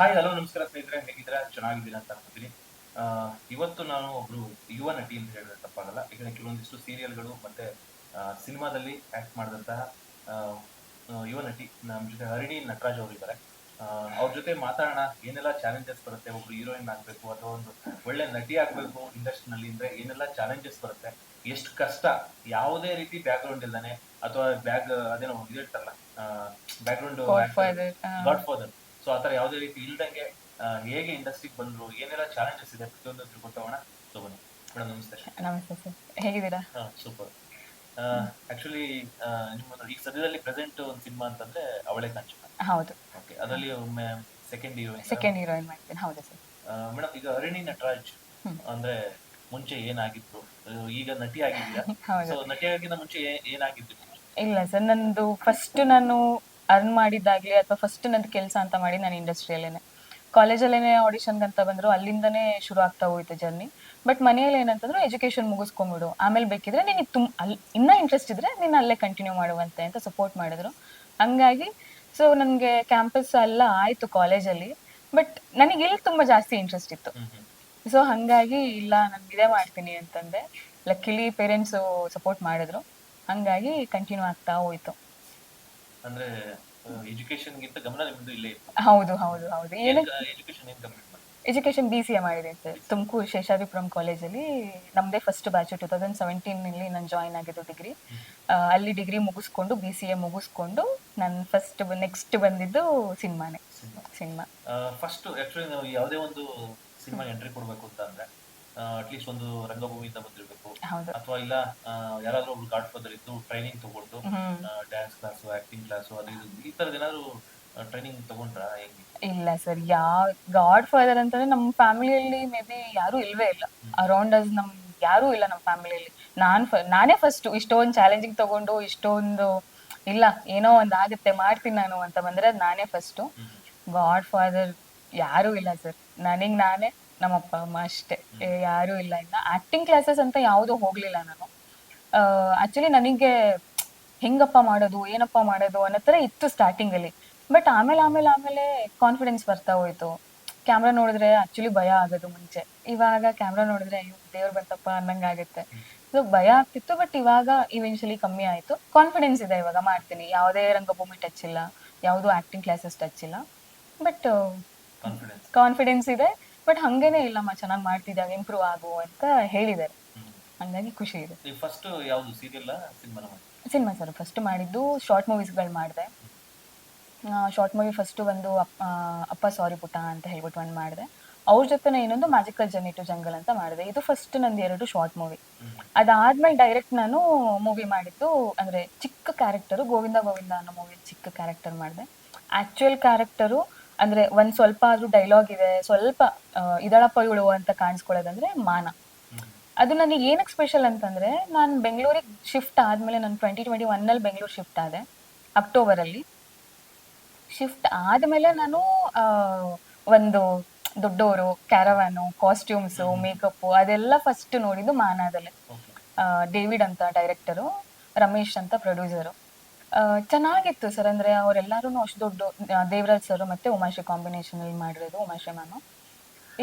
Hi hello ನಮಸ್ಕಾರ ಸ್ನೇಹಿತರೆ ಹೇಗಿದ್ದೀರಾ? ಚೆನ್ನಾಗಿದ್ದೀರಾ ಅಂತ ಅನ್ಕೋತೀನಿ. ಆ, ಇವತ್ತು ನಾನು ಒಬ್ರು ಯುವ ನಟಿ ಅಂತ ಹೇಳಿದ್ರೆ ತಪ್ಪಾಗಲ್ಲ. ಯಾಕಂದ್ರೆ ಕೆಲವೊಂದಿಷ್ಟು ಸೀರಿಯಲ್ಗಳು ಮತ್ತೆ ಸಿನಿಮಾದಲ್ಲಿ ಆಕ್ಟ್ ಮಾಡಿದಂತಹ ಯುವ ನಟಿ ನಮ್ಮ ಜೊತೆ ಹರಿಣಿ ನಟರಾಜ್ ಅವರು ಇದ್ದಾರೆ. ಅವ್ರ ಜೊತೆ ಮಾತಾಡೋಣ. ಏನೆಲ್ಲ ಚಾಲೆಂಜಸ್ ಬರುತ್ತೆ? ಒಬ್ರು ಹೀರೋಯಿನ್ ಆಗ್ಬೇಕು ಅಥವಾ ಒಂದು ಒಳ್ಳೆ ನಟಿ ಆಗ್ಬೇಕು ಇಂಡಸ್ಟ್ರಿನಲ್ಲಿ ಅಂದ್ರೆ ಏನೆಲ್ಲ ಚಾಲೆಂಜಸ್ ಬರುತ್ತೆ? ಎಷ್ಟು ಕಷ್ಟ? ಯಾವುದೇ ರೀತಿ ಬ್ಯಾಕ್ ಗ್ರೌಂಡ್ ಇಲ್ದಾನೆ ಅಥವಾ ಬ್ಯಾಗ್ ಅದೇನೋ ಇದಿರ್ತಾರಲ್ಲ background. Godfather so ಆತರ ಯಾವುದೇ ರೀತಿ ಇಲ್ದಂಗೆ ಆ, ಹೇಗೆ ಇಂಡಸ್ಟ್ರಿಗೆ ಬಂದ್ರು ಏನೆಲ್ಲ ಚಾಲೆಂಜಸ್ ಇದೆ ಪ್ರತಿಯೊಂದು ತಿಳ್ಕೊತಾವಣ ಸೊ ಬನ್ನಿ. ಮೇಡಮ್ ನಮಸ್ತೆ. ನಮಸ್ತೆ ಸರ್. ಹೇಗಿದ್ದೀರಾ? ಹಾ ಸೂಪರ್ ಆಕ್ಚುಲಿ ನಿಮ್ಮ ಈಗ ಸದ್ಯದಲ್ಲಿ ಪ್ರೆಸೆಂಟ್ ಒಂದು ಸಿನಿಮಾ ಅಂತಂದ್ರೆ ಅವಳೆ ಕಾಂಚನ. ಹೌದು. ಓಕೆ ಅದರಲ್ಲಿ ಒಮ್ಮೆ ಸೆಕೆಂಡ್ ಹೀರೋಯಿನ್ ಸೆಕೆಂಡ್ ಹೀರೋಯಿನ್ ಮಾಡ್ತೀನಿ ಹೌದು ಸರ್. ಮೇಡಮ್ ಈಗ ಅರಣಿ ನಟರಾಜ್ ಅಂದ್ರೆ ಮುಂಚೆ ಏನಾಗಿತ್ತು? ಈಗ ನಟಿ ಆಗಿದ್ದೀರಾ ಸೊ ನಟಿ ಆಗಿದ್ದ ಮುಂಚೆ ಏನಾಗಿದ್ದು ಇಲ್ಲ ಸರ್ ನಂದು ಫಸ್ಟ್ ನಾನು ಅರ್ನ್ ಮಾಡಿದ್ದಾಗ್ಲಿ ಅಥವಾ ಫಸ್ಟ್ ನಂದು ಕೆಲಸ ಅಂತ ಮಾಡಿ ನಾನು ಇಂಡಸ್ಟ್ರಿಯಲ್ಲೇನೆ ಕಾಲೇಜಲ್ಲೇನೆ ಆಡಿಷನ್ಗೆ ಅಂತ ಬಂದ್ರು ಅಲ್ಲಿಂದನೇ ಶುರು ಆಗ್ತಾ ಹೋಯ್ತು ಜರ್ನಿ ಬಟ್ ಮನೆಯಲ್ಲಿ ಏನಂತಂದ್ರು ಎಜುಕೇಶನ್ ಮುಗಿಸ್ಕೊಂಬಿಡು ಆಮೇಲೆ ಬೇಕಿದ್ರೆ ನಿನಗೆ ತುಂಬ ಅಲ್ಲಿ ಇನ್ನೂ ಇಂಟ್ರೆಸ್ಟ್ ಇದ್ರೆ ನೀನು ಅಲ್ಲೇ ಕಂಟಿನ್ಯೂ ಮಾಡುವಂತೆ ಅಂತ ಸಪೋರ್ಟ್ ಮಾಡಿದ್ರು. ಹಂಗಾಗಿ ಸೊ ನನಗೆ ಕ್ಯಾಂಪಸ್ ಎಲ್ಲ ಆಯ್ತು ಕಾಲೇಜಲ್ಲಿ ಬಟ್ ನನಗೆ ಇಲ್ಲಿ ತುಂಬ ಜಾಸ್ತಿ ಇಂಟ್ರೆಸ್ಟ್ ಇತ್ತು. ಸೊ ಹಂಗಾಗಿ ಇಲ್ಲ ನಾನು ಇದೇ ಮಾಡ್ತೀನಿ ಅಂತಂದೆ. ಲಕ್ಕಿಲಿ ಪೇರೆಂಟ್ಸು ಸಪೋರ್ಟ್ ಮಾಡಿದ್ರು. ಹಂಗಾಗಿ ಕಂಟಿನ್ಯೂ ಆಗ್ತಾ ಹೋಯ್ತು. ಅಂದ್ರೆ ಎಜುಕೇಶನ್ ಗಿಂತ ಗಮನ ನಿಮ್ದು ಇಲ್ಲೇ ಇತ್ತು ಹೌದು ಹೌದು ಹೌದು. ಏನಕ್ಕೆ? ಎಜುಕೇಶನ್ ಏನ್ ಕಂಪ್ಲೀಟ್ ಮಾಡಿ ಎಜುಕೇಶನ್ ಬಿ ಸಿ ಎ ಮಾಡಿದೆ ಸರ್ ತುಮಕೂರು ಶೇಷಾದ್ರಿಪುರಂ ಕಾಲೇಜಲ್ಲಿ ನಮ್ಮದೇ ಫಸ್ಟ್ ಬ್ಯಾಚ್ ಟೂ ತೌಸಂಡ್ ಸೆವೆಂಟೀನಲ್ಲಿ ನಾನು ಜಾಯ್ನ್ ಆಗಿದ್ದು ಡಿಗ್ರಿ ಅಲ್ಲಿ ಡಿಗ್ರಿ ಮುಗಿಸ್ಕೊಂಡು ಬಿ ಸಿ ಎ ಮುಗಿಸ್ಕೊಂಡು ನಾನು ಫಸ್ಟ್ ನೆಕ್ಸ್ಟ್ ಬಂದಿದ್ದು ಸಿನಿಮಾನೇ. ಸಿನಿಮಾ. ಸಿನಿಮಾ. ಫಸ್ಟ್ ಆ್ಯಕ್ಚುಲಿ ನಾವು ಯಾವುದೇ ಒಂದು ಸಿನಿಮಾ ಎಂಟ್ರಿ ಕೊಡಬೇಕು ಅಂತ ಅಂದ್ರೆ ಅಟ್ಲೀಸ್ಟ್ ಒಂದು ರಂಗಭೂಮಿಯಿಂದ ಬಂದಿರಬೇಕು. ಅಥವಾ ಇಲ್ಲ ಯಾರಾದ್ರೂ ಒಬ್ರು ಗಾಡ್ ಫಾದರ್ ಇದ್ದು ಟ್ರೈನಿಂಗ್ ತಗೊಂಡು ಡ್ಯಾನ್ಸ್ ಕ್ಲಾಸ್ ಆಕ್ಟಿಂಗ್ ಕ್ಲಾಸ್ ಅದು ಈ ತರದ ಏನಾದ್ರು ಟ್ರೈನಿಂಗ್ ತಗೊಂಡ್ರ ಹೆಂಗೆ? ಇಲ್ಲ ಸರ್ ಯಾವ ಗಾಡ್ ಫಾದರ್ ಅಂತಂದ್ರೆ ನಮ್ಮ ಫ್ಯಾಮಿಲಿಯಲ್ಲಿ ಮೇ ಬಿ ಯಾರು ಇಲ್ವೇ ಇಲ್ಲ. ಅರೌಂಡ್ ಅಸ್ ನಮ್ ಯಾರು ಇಲ್ಲ ನಮ್ಮ ಫ್ಯಾಮಿಲಿಯಲ್ಲಿ ನಾನ್ ನಾನೇ ಫಸ್ಟ್ ಇಷ್ಟೊಂದು ಚಾಲೆಂಜಿಂಗ್ ತಗೊಂಡು ಇಷ್ಟೊಂದು ಇಲ್ಲ ಏನೋ ಒಂದ್ ಆಗುತ್ತೆ ಮಾಡ್ತೀನಿ ನಾನು ಅಂತ ಬಂದ್ರೆ ನಾನೇ ಫಸ್ಟು ಗಾಡ್ ಫಾದರ್ ಯಾರು ಇಲ್ಲ ಸರ್ ನನಗ್ ನಾನೇ ನಮ್ಮ ಅಪ್ಪ ಅಮ್ಮ ಅಷ್ಟೇ. ಯಾರು ಇಲ್ಲ ಇನ್ನ ಆಕ್ಟಿಂಗ್ ಕ್ಲಾಸಸ್ ಅಂತ ಯಾವುದೂ ಹೋಗ್ಲಿಲ್ಲ ನಾನು. ಆಕ್ಚುಲಿ ನನಗೆ ಹೆಂಗಪ್ಪ ಮಾಡೋದು ಏನಪ್ಪ ಮಾಡೋದು ಅನ್ನೋ ಥರ ಇತ್ತು ಸ್ಟಾರ್ಟಿಂಗ್ ಅಲ್ಲಿ. ಬಟ್ ಆಮೇಲೆ ಆಮೇಲೆ ಆಮೇಲೆ ಕಾನ್ಫಿಡೆನ್ಸ್ ಬರ್ತಾ ಹೋಯ್ತು. ಕ್ಯಾಮ್ರಾ ನೋಡಿದ್ರೆ ಆಕ್ಚುಲಿ ಭಯ ಆಗೋದು ಮುಂಚೆ. ಇವಾಗ ಕ್ಯಾಮ್ರಾ ನೋಡಿದ್ರೆ ಅಯ್ಯೋ ದೇವ್ರು ಬರ್ತಪ್ಪ ಅನ್ನಂಗ್ ಆಗುತ್ತೆ. ಸೊ ಭಯ ಆಗ್ತಿತ್ತು ಬಟ್ ಇವಾಗ ಇವೆನ್ಶುಲಿ ಕಮ್ಮಿ ಆಯ್ತು. ಕಾನ್ಫಿಡೆನ್ಸ್ ಇದೆ ಇವಾಗ ಮಾಡ್ತೀನಿ. ಯಾವುದೇ ರಂಗಭೂಮಿ ಟಚ್ ಇಲ್ಲ. ಯಾವುದೂ ಆಕ್ಟಿಂಗ್ ಕ್ಲಾಸಸ್ ಟಚ್ ಇಲ್ಲ. ಬಟ್ ಕಾನ್ಫಿಡೆನ್ಸ್ ಇದೆ. ಬಟ್ ಹಂಗೇನೆ ಇಲ್ಲಮ್ಮ ಚೆನ್ನಾಗಿ ಮಾಡ್ತಿದ್ದಾಗ ಇಂಪ್ರೂವ್ ಆಗು ಅಂತ ಹೇಳಿದ್ದಾರೆ. ಹಂಗಾಗಿ ಖುಷಿ ಇದೆ. ಫಸ್ಟ್ ಯಾವುದು ಸೀರಿಯಲ್ ಸಿನಿಮಾ ಸರ್ ಫಸ್ಟ್ ಮಾಡಿದ್ದು ಶಾರ್ಟ್ ಮೂವೀಸ್ಗಳು ಮಾಡಿದೆ. ಶಾರ್ಟ್ ಮೂವಿ ಫಸ್ಟು ಬಂದು ಅಪ್- ಅಪ್ಪ ಸಾರಿ ಪುಟ ಅಂತ ಹೇಳ್ಬಿಟ್ಟು ಒಂದು ಮಾಡಿದೆ. ಅವ್ರ ಜೊತೆನೇ ಇನ್ನೊಂದು ಮ್ಯಾಜಿಕಲ್ ಜರ್ನಿ ಟು ಜಂಗಲ್ ಅಂತ ಮಾಡಿದೆ. ಇದು ಫಸ್ಟ್ ನಂದು ಎರಡು ಶಾರ್ಟ್ ಮೂವಿ ಅದಾದ್ಮೇಲೆ ಡೈರೆಕ್ಟ್ ನಾನು ಮೂವಿ ಮಾಡಿದ್ದು ಅಂದ್ರೆ ಚಿಕ್ಕ ಕ್ಯಾರೆಕ್ಟರು ಗೋವಿಂದ ಗೋವಿಂದ ಅನ್ನೋ ಮೂವಿ ಚಿಕ್ಕ ಕ್ಯಾರೆಕ್ಟರ್ ಮಾಡಿದೆ. ಆಕ್ಚುಯಲ್ ಕ್ಯಾರೆಕ್ಟರು ಅಂದ್ರೆ ಒಂದ್ ಸ್ವಲ್ಪ ಆದ್ರೂ ಡೈಲಾಗ್ ಇದೆ ಸ್ವಲ್ಪ ಇದಳಪ್ಪ ಇವಳು ಅಂತ ಕಾಣಿಸ್ಕೊಳ್ಳೋದಂದ್ರೆ ಮಾನ. ಅದು ನನಗೆ ಏನಕ್ಕೆ ಸ್ಪೆಷಲ್ ಅಂತಂದ್ರೆ ನಾನು ಬೆಂಗಳೂರಿಗೆ ಶಿಫ್ಟ್ ಆದ್ಮೇಲೆ ನಾನು ಟ್ವೆಂಟಿ ಟ್ವೆಂಟಿ ಒನ್ನಲ್ಲಿ ಬೆಂಗಳೂರು ಶಿಫ್ಟ್ ಆದೆ ಅಕ್ಟೋಬರಲ್ಲಿ ಶಿಫ್ಟ್ ಆದ್ಮೇಲೆ ನಾನು ಒಂದು ದೊಡ್ಡವರು ಕ್ಯಾರವಾನು ಕಾಸ್ಟ್ಯೂಮ್ಸು ಮೇಕಪ್ಪು ಅದೆಲ್ಲ ಫಸ್ಟ್ ನೋಡಿದ್ದು ಮಾನಾದಲ್ಲೇ. ಡೇವಿಡ್ ಅಂತ ಡೈರೆಕ್ಟರು ರಮೇಶ್ ಅಂತ ಪ್ರೊಡ್ಯೂಸರು ಚೆನ್ನಾಗಿತ್ತು ಸರ್. ಅಂದ್ರೆ ಅವರೆಲ್ಲರೂ ಅಷ್ಟು ದೊಡ್ಡ ದೇವರಾಜ್ ಸರ್ ಮತ್ತೆ ಉಮಾಶೆ ಕಾಂಬಿನೇಷನ್ ಅಲ್ಲಿ ಮಾಡಿರೋದು ಉಮಾಶೆ ಮ್ಯಾಮು.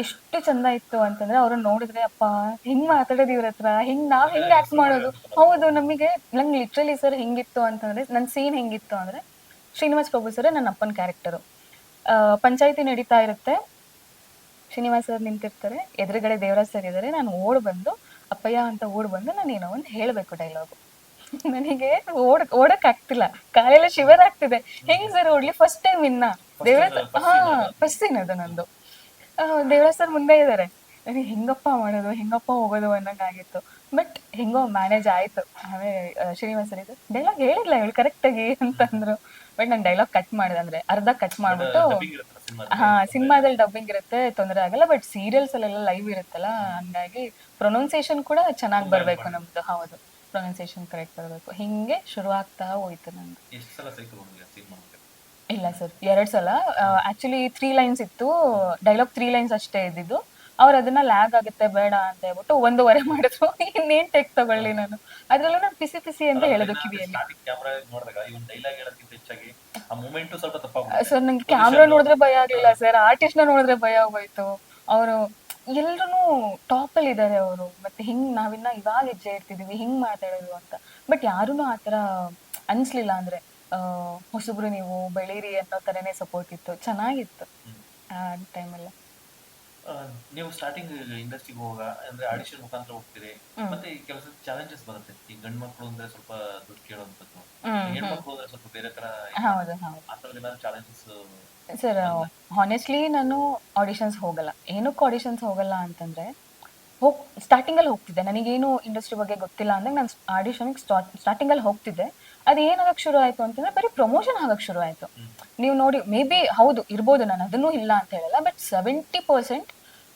ಎಷ್ಟು ಚಂದ ಇತ್ತು ಅಂತಂದ್ರೆ ಅವ್ರನ್ನ ನೋಡಿದ್ರೆ ಅಪ್ಪ ಹಿಂಗ್ ಮಾತಾಡೋದು ಇವ್ರ ಹತ್ರ? ಹಿಂಗ್ ನಾವ್ ಹಿಂಗ್ ಆಕ್ಟ್ ಮಾಡೋದು? ಹೌದು ನಮಗೆ ನಂಗೆ ಲಿಟ್ರಲಿ ಸರ್ ಹಿಂಗಿತ್ತು ಅಂತಂದ್ರೆ ನನ್ನ ಸೀನ್ ಹೆಂಗಿತ್ತು ಅಂದ್ರೆ ಶ್ರೀನಿವಾಸ್ ಪ್ರಭು ಸರ್ ನನ್ನ ಅಪ್ಪನ ಕ್ಯಾರೆಕ್ಟರು ಪಂಚಾಯತಿ ನಡೀತಾ ಇರುತ್ತೆ. ಶ್ರೀನಿವಾಸ್ ಸರ್ ನಿಂತಿರ್ತಾರೆ. ಎದುರುಗಡೆ ದೇವರಾಜ್ ಸರ್ ಇದ್ದಾರೆ ನಾನು ಓಡ್ ಬಂದು ಅಪ್ಪಯ್ಯ ಅಂತ ಓಡ್ ಬಂದು ನಾನು ಏನೋ ಒಂದು ಹೇಳಬೇಕು ಡೈಲಾಗು ನನಗೆ ಓಡ ಓಡಕ್ ಆಗ್ತಿಲ್ಲ ಕಾಲೆಲ್ಲ ಶಿವರ್ ಆಗ್ತಿದೆ ಹೆಂಗ್ ಸರ್ ಓಡ್ಲಿ? ಫಸ್ಟ್ ಟೈಮ್ ಇನ್ನ. ದೇವರಾಜ್ ಹಾ ಫಸ್ಟ್ ಸೀನ್ ಅದು ನಂದು. ದೇವರಾಜ್ ಸರ್ ಮುಂದೆ ಇದ್ದಾರೆ. ನನಗೆ ಹೆಂಗಪ್ಪ ಮಾಡೋದು? ಹೆಂಗಪ್ಪ ಹೋಗೋದು ಅನ್ನಂಗಾಗಿತ್ತು ಬಟ್ ಹೆಂಗೋ ಮ್ಯಾನೇಜ್ ಆಯ್ತು. ಆಮೇಲೆ ಶ್ರೀನಿವಾಸ್ ಸರ್ ಇದು ಡೈಲಾಗ್ ಹೇಳಿಲ್ಲ ಇವಳು ಕರೆಕ್ಟಾಗಿ ಅಂತಂದ್ರು. ಬಟ್ ನಾನು ಡೈಲಾಗ್ ಕಟ್ ಮಾಡಿದೆ ಅಂದ್ರೆ ಅರ್ಧ ಕಟ್ ಮಾಡ್ಬಿಟ್ಟು ಹಾ ಸಿನಿಮಾದಲ್ಲಿ ಡಬ್ಬಿಂಗ್ ಇರುತ್ತೆ ತೊಂದರೆ ಆಗಲ್ಲ. ಬಟ್ ಸೀರಿಯಲ್ಸ್ ಅಲ್ಲೆಲ್ಲ ಲೈವ್ ಇರುತ್ತಲ್ಲ ಹಂಗಾಗಿ ಪ್ರೊನೌನ್ಸಿಯೇಷನ್ ಕೂಡ ಚೆನ್ನಾಗಿ ಬರ್ಬೇಕು ನಮ್ದು ಹೌದು. ಪ್ರೊನೌನ್ಸಿಯೇಷನ್ ಕರೆಕ್ಟ್ ಬರಬೇಕು. ಹಿಂಗೆ ಶುರು ಆಗ್ತಾ ಹೋಯ್ತು ನಂದು. ಎಷ್ಟು ಸಲ ಇಲ್ಲ ಸರ್ ಎರಡು ಸಲ. ಆಕ್ಚುಲಿ ತ್ರೀ ಲೈನ್ಸ್ ಇತ್ತು. ಡೈಲಾಗ್ ತ್ರೀ ಲೈನ್ಸ್ ಅಷ್ಟೇ ಇದ್ದಿದ್ದು. ಅವ್ರು ಅದನ್ನ ಲ್ಯಾಗ್ ಆಗುತ್ತೆ ಬೇಡ ಅಂತ ಹೇಳ್ಬಿಟ್ಟು ಒಂದೂವರೆ ಮಾಡಿದ್ರು. ಇನ್ನೇನ್ ಟೆಕ್ ತಗೊಳ್ಳಿ ನಾನು. ಅದ್ರಲ್ಲೂ ನಾನು ಪಿಸಿ ಪಿಸಿ ಅಂತ ಹೇಳೋದು ಕಿವಿಯಲ್ಲಿ. ಸರ್ ನಂಗೆ ಕ್ಯಾಮ್ರಾ ನೋಡಿದ್ರೆ ಭಯ ಆಗ್ಲಿಲ್ಲ ಸರ್. ಆರ್ಟಿಸ್ಟ್ನ ನೋಡಿದ್ರೆ ಭಯ ಆಗೋಯ್ತು. ಅವರು ಎಲ್ರು ಟಾಪ್ ಅಲ್ಲಿ ಇದಾರೆ ಅವರು. ಮತ್ತೆ ಹಿಂಗ್ ನಾವಿನ್ನ ಇವಾಗ ಹೆಜ್ಜೆ ಇರ್ತಿದೀವಿ ಹಿಂಗ್ ಮಾತಾಡೋದು ಅಂತ. ಬಟ್ ಯಾರೂ ಆತರ ಅನ್ಸ್ಲಿಲ್ಲ ಅಂದ್ರೆ ಹೊಸಬ್ರು ನೀವು ಬೆಳೀರಿ ಅನ್ನೋ ತರನೇ ಸಪೋರ್ಟ್ ಇತ್ತು. ಚೆನ್ನಾಗಿತ್ತು. ಆ ಟೈಮಲ್ಲಿ ಆ, ನೀವು ಸ್ಟಾರ್ಟಿಂಗ್ ಇಂಡಸ್ಟ್ರಿಗೆ ಹೋಗ ಅಂದ್ರೆ ಆಡಿಷನ್ ಮುಖಾಂತರ ಹೋಗ್ತೀರಿ ಹ್ಮ್. ಮತ್ತೆ ಈ ಕೆಲಸ ಚಾಲೆಂಜಸ್ ಬರುತ್ತೆ. ಈ ಗಂಡ್ ಮಕ್ಳು ಅಂದ್ರೆ ಸ್ವಲ್ಪ ದುಡ್ಡು ಕೇಳುವಂತದ್ದು ಹ್ಮ್ ಹೆಣ್ಮಕ್ಳು ಅಂದ್ರೆ ಸ್ವಲ್ಪ ಬೇರೆ ತರ ಹೌದು ಹೌದು. ಆ ಥರದ ಏನಾದ್ರು ಚಾಲೆಂಜಸ್ ಸರ್ ಹಾನೆಸ್ಟ್ಲಿ ನಾನು ಆಡಿಷನ್ಸ್ ಹೋಗಲ್ಲ. ಏನಕ್ಕೂ ಆಡಿಷನ್ಸ್ ಹೋಗಲ್ಲ ಅಂತಂದ್ರೆ ಹೋಗ್ ಸ್ಟಾರ್ಟಿಂಗಲ್ಲಿ ಹೋಗ್ತಿದ್ದೆ. ನನಗೇನು ಇಂಡಸ್ಟ್ರಿ ಬಗ್ಗೆ ಗೊತ್ತಿಲ್ಲ ಅಂದ್ರೆ ನಾನು ಆಡಿಷನ್ಗೆ ಸ್ಟಾರ್ಟಿಂಗ್ ಸ್ಟಾರ್ಟಿಂಗಲ್ಲಿ ಹೋಗ್ತಿದ್ದೆ. ಅದು ಏನಾಗಕ್ಕೆ ಶುರು ಆಯ್ತು ಅಂತಂದ್ರೆ ಬರೀ ಪ್ರಮೋಷನ್ ಆಗಕ್ಕೆ ಶುರು ಆಯ್ತು. ನೀವು ನೋಡಿ ಮೇ ಬಿ ಹೌದು ಇರ್ಬೋದು ನಾನು ಅದನ್ನು ಇಲ್ಲ ಅಂತ ಹೇಳಲ್ಲ ಬಟ್ ಸೆವೆಂಟಿ ಪರ್ಸೆಂಟ್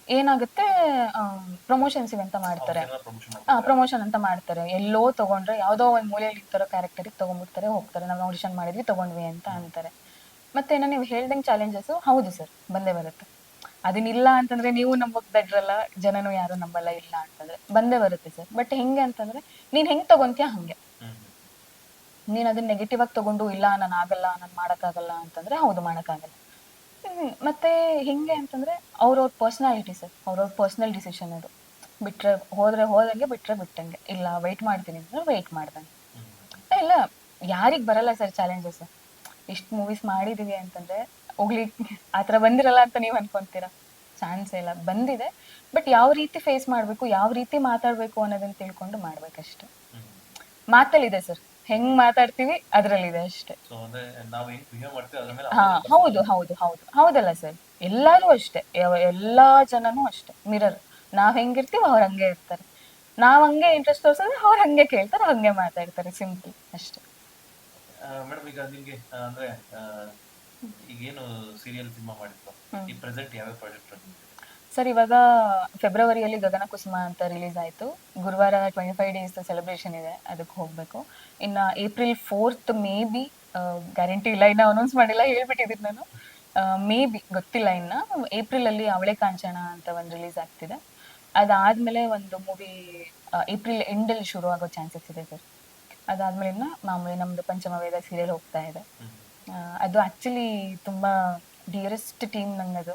ಏನಾಗುತ್ತೆ? ಪ್ರಮೋಷನ್ಸ್ ಅಂತ ಮಾಡ್ತಾರೆ. ಪ್ರಮೋಷನ್ ಪ್ರಮೋಷನ್ ಅಂತ ಮಾಡ್ತಾರೆ. ಎಲ್ಲೋ ತಗೊಂಡ್ರೆ ಯಾವುದೋ ಒಂದು ಮೂಲೆಯಲ್ಲಿ ಇರ್ತಾರೋ ಕ್ಯಾರೆಕ್ಟರಿಗೆ ತಗೊಂಡ್ಬಿಡ್ತಾರೆ ಹೋಗ್ತಾರೆ. ನಾವು ಆಡಿಷನ್ ಮಾಡಿದ್ವಿ ತಗೊಂಡ್ವಿ ಅಂತ ಅಂತಾರೆ. ಮತ್ತೆ ನಾನು ನೀವು ಹೇಳ್ದಂಗೆ ಚಾಲೆಂಜಸ್ ಹೌದು ಸರ್ ಬಂದೇ ಬರುತ್ತೆ. ಅದನ್ನಿಲ್ಲ ಅಂತಂದ್ರೆ ನೀವು ನಂಬಕ್ ಬೆಟ್ರಲ್ಲ ಜನನು ಯಾರು ನಂಬಲ್ಲ ಇಲ್ಲ ಅಂತಂದ್ರೆ ಬಂದೇ ಬರುತ್ತೆ ಸರ್ ಬಟ್ ಹೆಂಗೆ ಅಂತಂದ್ರೆ ನೀನ್ ಹೆಂಗ್ ತಗೊಂತೀಯ ಹಂಗೆ. ನೀನ್ ಅದನ್ನ ನೆಗೆಟಿವ್ ಆಗಿ ತಗೊಂಡು ಇಲ್ಲ ನಾನು ಆಗಲ್ಲ ನಾನು ಮಾಡಕ್ಕಾಗಲ್ಲ ಅಂತಂದ್ರೆ ಹೌದು ಮಾಡಕ್ಕಾಗಲ್ಲ. ಮತ್ತೆ ಹಿಂಗೆ ಅಂತಂದ್ರೆ ಅವ್ರವ್ರ ಪರ್ಸನಾಲಿಟಿ ಸರ್ ಅವ್ರವ್ರ ಪರ್ಸನಲ್ ಡಿಸಿಷನ್ ಅದು. ಬಿಟ್ರೆ ಹೋದ್ರೆ ಹೋದಂಗೆ ಬಿಟ್ರೆ ಬಿಟ್ಟಂಗೆ. ಇಲ್ಲ ವೆಯ್ಟ್ ಮಾಡ್ತೀನಿ ಅಂದ್ರೆ ವೆಯ್ಟ್ ಮಾಡ್ದಂಗೆ ಇಲ್ಲ ಯಾರಿಗ್ ಬರಲ್ಲ ಸರ್ ಚಾಲೆಂಜಸ್ ಇಷ್ಟು ಮೂವೀಸ್ ಮಾಡಿದೀವಿ ಅಂತಂದ್ರೆ ಹೋಗ್ಲಿ ಆ ಥರ ಬಂದಿರಲ್ಲ ಅಂತ ನೀವು ಅನ್ಕೊಂತೀರಾ? ಚಾನ್ಸ್ ಇಲ್ಲ. ಬಂದಿದೆ ಬಟ್ ಯಾವ ರೀತಿ ಫೇಸ್ ಮಾಡಬೇಕು ಯಾವ ರೀತಿ ಮಾತಾಡಬೇಕು ಅನ್ನೋದನ್ನ ತಿಳ್ಕೊಂಡು ಮಾಡ್ಬೇಕಷ್ಟೆ. ಮಾತಲ್ಲಿದೆ ಸರ್. ಹೆಂಗ್ ಮಾತಾಡ್ತೀವಿ ಅದ್ರಲ್ಲಿದೆ ಅಷ್ಟೇ. ಹಾ ಹೌದು ಹೌದು ಹೌದು. ಹೌದಲ್ಲ ಸರ್? ಎಲ್ಲಾರು ಅಷ್ಟೇ. ಯಾವ- ಎಲ್ಲಾ ಜನನು ಅಷ್ಟೇ. ಮಿರರ್ ನಾವ್ ಹೆಂಗಿರ್ತೀವಿ ಅವ್ರ ಹಂಗೆ ಇರ್ತಾರೆ. ನಾವ್ ಹಂಗೆ ಇಂಟ್ರೆಸ್ಟ್ ತೋರ್ಸಿದ್ರೆ ಅವ್ರ ಹಂಗೆ ಕೇಳ್ತಾರೆ ಹಂಗೆ ಮಾತಾಡ್ತಾರೆ. ಸಿಂಪಲ್ ಅಷ್ಟೇ. ಮೇಡಮ್ ಈಗ ನಿಮ್ಗೆ ಅಂದ್ರೆ ಈಗೇನು ಸೀರಿಯಲ್ ಸಿನಿಮಾ ಮಾಡಿದ್ರು? ಈ ಪ್ರೆಸೆಂಟ್ ಯಾವ್ಯಾವ ಪ್ರಾಜೆಕ್ಟ್ ಸರ್ ಇವಾಗ ಫೆಬ್ರವರಿಯಲ್ಲಿ ಗಗನ ಕುಸುಮ ಅಂತ ರಿಲೀಸ್ ಆಯಿತು. ಗುರುವಾರ ಟ್ವೆಂಟಿ ಫೈವ್ ಡೇಸ್ ಸೆಲೆಬ್ರೇಷನ್ ಇದೆ ಅದಕ್ಕೆ ಹೋಗಬೇಕು. ಇನ್ನು April fourth maybe guarantee ಇಲ್ಲ ಇನ್ನು ಅನೌನ್ಸ್ ಮಾಡಿಲ್ಲ ಹೇಳ್ಬಿಟ್ಟಿದ್ದೀನಿ ನಾನು. ಮೇ ಬಿ ಗೊತ್ತಿಲ್ಲ ಇನ್ನು. ಏಪ್ರಿಲಲ್ಲಿ ಅವಳೆ ಕಾಂಚನ ಅಂತ ಒಂದು ರಿಲೀಸ್ ಆಗ್ತಿದೆ. ಅದಾದಮೇಲೆ ಒಂದು ಮೂವಿ ಏಪ್ರಿಲ್ ಎಂಡಲ್ಲಿ ಶುರು ಆಗೋ ಚಾನ್ಸಸ್ ಇದೆ ಸರ್. ಅದಾದಮೇಲೆ ಇನ್ನು ಮಾಮೂಲಿ ನಮ್ಮದು ಪಂಚಮವೇದ ಸೀರಿಯಲ್ ಹೋಗ್ತಾ ಇದೆ. ಅದು ಆ್ಯಕ್ಚುಲಿ ತುಂಬ ಡಿಯರೆಸ್ಟ್ ಟೀಮ್ ನನ್ನದು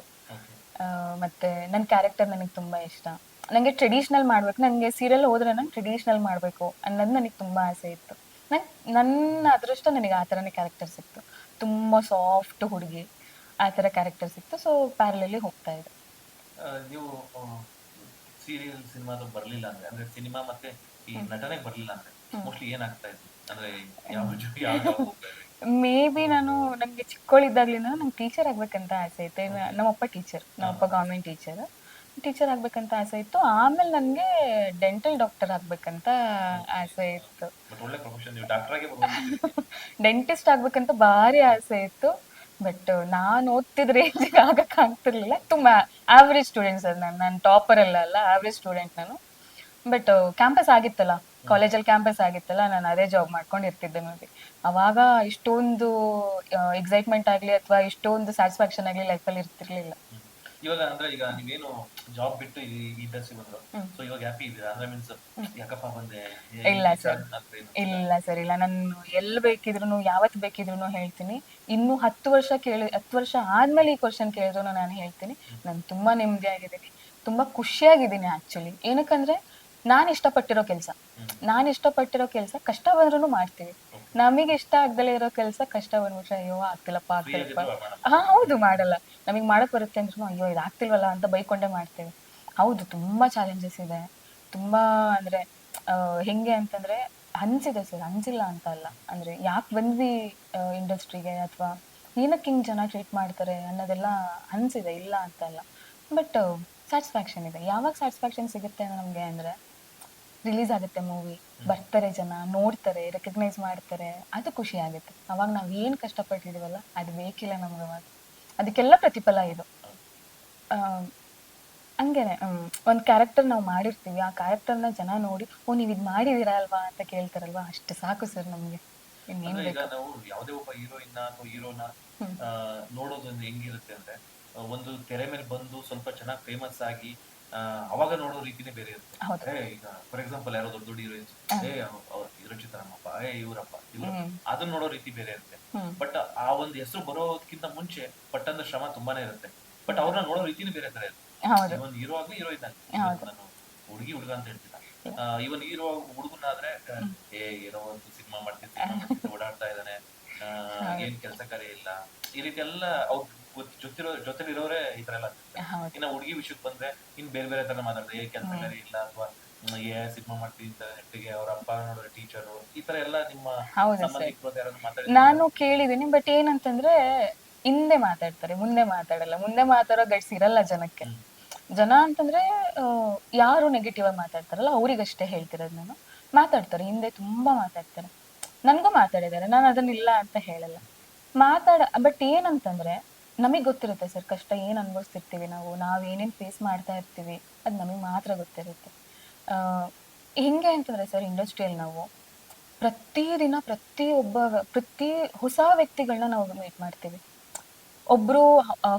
ಮತ್ತೆ ನನ್ನ ಕ್ಯಾರೆಕ್ಟರ್ ನನಗೆ ತುಂಬಾ ಇಷ್ಟ. ನನಗೆ ಟ್ರೆಡಿಷ್ನಲ್ ಮಾಡ್ಬೇಕು. ನನಗೆ ಸೀರಿಯಲ್ ಹೋದ್ರೆ ನಂಗೆ ಟ್ರೆಡಿಷ್ನಲ್ ಮಾಡಬೇಕು ಅನ್ನೋದು ನನಗೆ ತುಂಬಾ ಆಸೆ ಇತ್ತು. ನಂಗೆ ನನ್ನ ಅದೃಷ್ಟ ನನಗೆ ಆ ಥರನೇ ಕ್ಯಾರೆಕ್ಟರ್ ಸಿಕ್ತು. ತುಂಬ ಸಾಫ್ಟ್ ಹುಡುಗಿ ಆ ಥರ ಕ್ಯಾರೆಕ್ಟರ್ ಸಿಕ್ತು. ಸೊ ಪ್ಯಾರಲಲ್ಲಿ ಹೋಗ್ತಾ ಇದೆ ನೀವು ಸೀರಿಯಲ್ ಸಿನಿಮಾದ ಬರಲಿಲ್ಲ ಅಂದ್ರೆ ಅಂದ್ರೆ ಸಿನಿಮಾ ಮತ್ತೆ ಈ ನಟನೆ ಬರಲಿಲ್ಲ ಅಂದ್ರೆ ಮೋಸ್ಟ್ಲಿ ಏನಾಗ್ತಾ ಇತ್ತು? ಅಂದ್ರೆ ಯಾವ ಯಾವ? ಮೇ ಬಿ ನಾನು ನನಗೆ ಚಿಕ್ಕವಳಿದ್ದಾಗ್ಲಿಂದ ನಂಗೆ ಟೀಚರ್ ಆಗ್ಬೇಕಂತ ಆಸೆ ಇತ್ತು. ನಮ್ಮಪ್ಪ ಟೀಚರ್ ನಮ್ಮಪ್ಪ ಗೌರ್ಮೆಂಟ್ ಟೀಚರ್ ಟೀಚರ್ ಆಗ್ಬೇಕಂತ ಆಸೆ ಇತ್ತು. ಆಮೇಲೆ ನನಗೆ ಡೆಂಟಲ್ ಡಾಕ್ಟರ್ ಆಗ್ಬೇಕಂತ ಆಸೆ ಇತ್ತು. ಡೆಂಟಿಸ್ಟ್ ಆಗ್ಬೇಕಂತ ಭಾರಿ ಆಸೆ ಇತ್ತು. ಬಟ್ ನಾನು ಓದ್ತಿದ್ದ ರೇಂಜಿಗೆ ಆಗಕ್ಕೆ ಆಗ್ತಿರ್ಲಿಲ್ಲ. ತುಂಬಾ ಆವ್ರೇಜ್ ಸ್ಟೂಡೆಂಟ್ ಸರ್ ನಾನು. ನಾನು ಟಾಪರ್ ಅಲ್ಲ ಅಲ್ಲ ಆವ್ರೇಜ್ ಸ್ಟೂಡೆಂಟ್ ನಾನು. ಬಟ್ ಕ್ಯಾಂಪಸ್ ಆಗಿತ್ತಲ್ಲ. ಕಾಲೇಜಲ್ಲಿ ಕ್ಯಾಂಪಸ್ ಆಗಿತ್ತಲ್ಲ ನಾನು ಅದೇ ಜಾಬ್ ಮಾಡ್ಕೊಂಡು ಇರ್ತಿದ್ದೆ ನೋಡಿ ಅವಾಗ ಇಷ್ಟೊಂದು ಎಕ್ಸೈಟ್ಮೆಂಟ್ ಆಗಲಿ ಅಥವಾ ಇಷ್ಟೊಂದು ಸ್ಯಾಟಿಸ್ಫ್ಯಾಕ್ಷನ್ ಆಗಲಿ ಲೈಫಲ್ಲಿ ಇರ್ತಿರ್ಲಿಲ್ಲ. ಇವಾಗ ಅಂದ್ರೆ ಈಗ ನೀವೇನು ಜಾಬ್ ಬಿಟ್ಟು ಈ ಇಂಡಸ್ಟ್ರಿ ಬಂದ್ರು ಸೊ ಇವಾಗ ಹ್ಯಾಪಿ ಇದ್ದೀರಾ? ಅಂದ್ರೆ ಮೀನ್ಸ್ ಯಾಕಪ್ಪ ಬಂದೆ? ಇಲ್ಲ ಸರ್? ಇಲ್ಲ ಸರ್ ಇಲ್ಲ. ನಾನು ಎಲ್ ಬೇಕಿದ್ರು ಯಾವತ್ ಬೇಕಿದ್ರು ಹೇಳ್ತೀನಿ. ಇನ್ನು ಹತ್ತು ವರ್ಷ ಕೇಳಿ ಹತ್ತು ವರ್ಷ ಆದ್ಮೇಲೆ ಈ ಕ್ವಶನ್ ಕೇಳಿದ್ರು ನಾನು ಹೇಳ್ತೀನಿ. ನಾನು ತುಂಬಾ ನೆಮ್ಮದಿ ಆಗಿದ್ದೀನಿ ತುಂಬಾ ಖುಷಿಯಾಗಿದ್ದೀನಿ ಆಕ್ಚುಲಿ ಏನಕ್ಕಂದ್ರೆ ನಾನು ಇಷ್ಟಪಟ್ಟಿರೋ ಕೆಲಸ. ನಾನು ಇಷ್ಟಪಟ್ಟಿರೋ ಕೆಲಸ ಕಷ್ಟ ಬಂದ್ರೂ ಮಾಡ್ತೀವಿ ನಮಗೆ ಇಷ್ಟ ಆಗ್ದಲೇ ಇರೋ ಕೆಲಸ ಕಷ್ಟ ಬಂದ್ಬಿಟ್ರೆ ಅಯ್ಯೋ, ಆಗ್ತಿಲ್ಲಪ್ಪ ಆಗ್ತಿಲ್ಲಪ್ಪ. ಹಾ, ಹೌದು, ಮಾಡಲ್ಲ. ನಮಗೆ ಮಾಡಕ್ ಬರುತ್ತೆ ಅಂದ್ರೂ ಅಯ್ಯೋ, ಇದು ಆಗ್ತಿಲ್ವಲ್ಲ ಅಂತ ಬೈಕೊಂಡೇ ಮಾಡ್ತೀವಿ. ಹೌದು, ತುಂಬಾ ಚಾಲೆಂಜಸ್ ಇದೆ. ತುಂಬಾ ಅಂದ್ರೆ ಹೆಂಗೆ ಅಂತಂದ್ರೆ, ಅನ್ಸಿದೆ ಸರ್, ಅನ್ಸಿಲ್ಲ ಅಂತ ಅಲ್ಲ. ಅಂದ್ರೆ ಯಾಕೆ ಬಂದ್ವಿ ಇಂಡಸ್ಟ್ರಿಗೆ ಅಥವಾ ಏನಕ್ಕೆ ಹಿಂಗ್ ಜನ ಟ್ರೀಟ್ ಮಾಡ್ತಾರೆ ಅನ್ನೋದೆಲ್ಲ ಅನ್ಸಿದೆ, ಇಲ್ಲ ಅಂತ ಅಲ್ಲ. ಬಟ್ ಸ್ಯಾಟಿಸ್ಫ್ಯಾಕ್ಷನ್ ಇದೆ. ಯಾವಾಗ ಸ್ಯಾಟಿಸ್ಫ್ಯಾಕ್ಷನ್ ಸಿಗುತ್ತೆ ನಮಗೆ ಅಂದ್ರೆ ರಿಲೀಸ್ ಆಗುತ್ತೆ ಮೂವಿ ಬರ್ತಾರೆ ಜನ ನೋಡ್ತಾರೆ ರೆಕಗ್ನೈಸ್ ಮಾಡ್ತಾರೆ. ಅದು ಖುಷಿ ಆಗುತ್ತೆ. ಅವಾಗ ನಾವ್ ಏನ್ ಕಷ್ಟಪಟ್ಟಿದೀವಲ್ಲ ಅದು ಬೇಕಿಲ್ಲ ನಮ್ಗೆ ಅವಾಗ. ಅದಕ್ಕೆಲ್ಲ ಪ್ರತಿಫಲ ಇದು. ಹಂಗೇನೆ ಒಂದು ಕ್ಯಾರೆಕ್ಟರ್ ನಾವು ಮಾಡಿರ್ತೀವಿ ಆ ಕ್ಯಾರೆಕ್ಟರ್ನ ಜನ ನೋಡಿ ಓ ನೀವ್ ಇದ್ ಮಾಡಿದೀರಾ ಅಲ್ವಾ ಅಂತ ಕೇಳ್ತಾರಲ್ವಾ? ಅಷ್ಟು ಸಾಕು ಸರ್ ನಮ್ಗೆ. ಇನ್ನೇನ್ ಅಂದ್ರೆ ಬೇಕು? ನಾವು ಯಾವುದೇ ಒಬ್ಬ ಹೀರೋಯಿನ್ನ ಅಥವಾ ಹೀರೋನ ಹೆಂಗಿರುತ್ತೆ ಅಂದ್ರೆ ಒಂದು ತೆರೆ ಮೇಲೆ ಬಂದು ಸ್ವಲ್ಪ ಚೆನ್ನಾಗಿ ಫೇಮಸ್ ಆಗಿ ಅವಾಗ ನೋಡೋ ರೀತಿನೇ ಬೇರೆ ಇರುತ್ತೆ. ಏ ಈಗ ಫಾರ್ ಎಕ್ಸಾಂಪಲ್ ಯಾರೋ ದೊಡ್ಡ ದೊಡ್ಡ ಹೀರೋಯಿನ್ಸ್ ಏ ರಚಿತಾರಾಮಪ್ಪ ಏ ಇವರಪ್ಪ ಇವ್ರು. ಅದನ್ನ ನೋಡೋ ರೀತಿ ಬೇರೆ ಇರುತ್ತೆ. ಬಟ್ ಆ ಒಂದು ಹೆಸರು ಬರೋದಕ್ಕಿಂತ ಮುಂಚೆ ಪಟ್ಟಂದ ಶ್ರಮ ತುಂಬಾನೇ ಇರುತ್ತೆ. ಬಟ್ ಅವ್ರನ್ನ ನೋಡೋ ರೀತಿನೇ ಬೇರೆ ತರ ಇರುತ್ತೆ. ಒಂದ್ ಇವನ್ ಹೀರೋ ಆಗ್ಲಿ ಹೀರೋ ಇದ್ದಾನೆ. ನಾನು ಹುಡುಗಿ ಹುಡುಗ ಅಂತ ಹೇಳ್ತಿಲ್ಲ ಇವನ್ ಹೀರೋ ಹುಡುಗನಾದ್ರೆ ಏ ಏನೋ ಒಂದು ಸಿನಿಮಾ ಮಾಡ್ತೀನಿ ಓಡಾಡ್ತಾ ಇದ್ದಾನೆ. ಆ, ಏನ್ ಕೆಲಸ ಕಾರ್ಯ ಇಲ್ಲ. ಈ ರೀತಿ ಎಲ್ಲ ಅವ್ರ ಜೊತಿರೋ ಜೊತೆಲಿರೋರೇ ಈ ತರ ಎಲ್ಲ. ಇನ್ನ ಹುಡುಗಿ ವಿಷಯಕ್ಕೆ ಬಂದ್ರೆ ಇನ್ ಬೇರೆ ಬೇರೆ ತರ ಮಾತಾಡ್ತಾರೆ. ಏ ಕೆಲಸ ಇಲ್ಲ ಅಥವಾ ಏ ಸಿನಿಮಾ ಮಾಡ್ತೀನಿ ಅಂತ ಹೆಟ್ಟಿಗೆ ಅವ್ರ ಅಪ್ಪ ನೋಡಿದ್ರೆ ಟೀಚರ್ ಈ ತರ ಎಲ್ಲ ನಿಮ್ಮ ನಾನು ಕೇಳಿದೀನಿ ಬಟ್ ಏನಂತಂದ್ರೆ ಹಿಂದೆ ಮಾತಾಡ್ತಾರೆ ಮುಂದೆ ಮಾತಾಡಲ್ಲ. ಮುಂದೆ ಮಾತಾಡೋ ಗಟ್ಸ್ ಇರಲ್ಲ ಜನಕ್ಕೆ. ಜನ ಅಂತಂದ್ರೆ ಯಾರು ನೆಗೆಟಿವ್ ಆಗಿ ಮಾತಾಡ್ತಾರಲ್ಲ ಅವ್ರಿಗಷ್ಟೇ ಹೇಳ್ತಿರೋದು ನಾನು. ಮಾತಾಡ್ತಾರೆ ಹಿಂದೆ ತುಂಬಾ ಮಾತಾಡ್ತಾರೆ. ನನ್ಗೂ ಮಾತಾಡಿದ್ದಾರೆ ನಾನು ಅದನ್ನಿಲ್ಲ ಅಂತ ಹೇಳಲ್ಲ. ಮಾತಾಡ ಬಟ್ ಏನಂತಂದ್ರೆ ನಮಗೆ ಗೊತ್ತಿರುತ್ತೆ ಸರ್, ಕಷ್ಟ ಏನು ಅನ್ಭವಿಸ್ತಿರ್ತೀವಿ ನಾವು ನಾವು ಏನೇನು ಫೇಸ್ ಮಾಡ್ತಾ ಇರ್ತೀವಿ, ಅದು ನಮಗೆ ಮಾತ್ರ ಗೊತ್ತಿರುತ್ತೆ. ಹಿಂಗೆ ಅಂತಂದ್ರೆ ಸರ್ ಇಂಡಸ್ಟ್ರಿಯಲ್ಲಿ ನಾವು ಪ್ರತಿದಿನ ಪ್ರತಿಯೊಬ್ಬ ಪ್ರತಿ ಹೊಸ ವ್ಯಕ್ತಿಗಳನ್ನ ನಾವು ಮೀಟ್ ಮಾಡ್ತೀವಿ. ಒಬ್ಬರು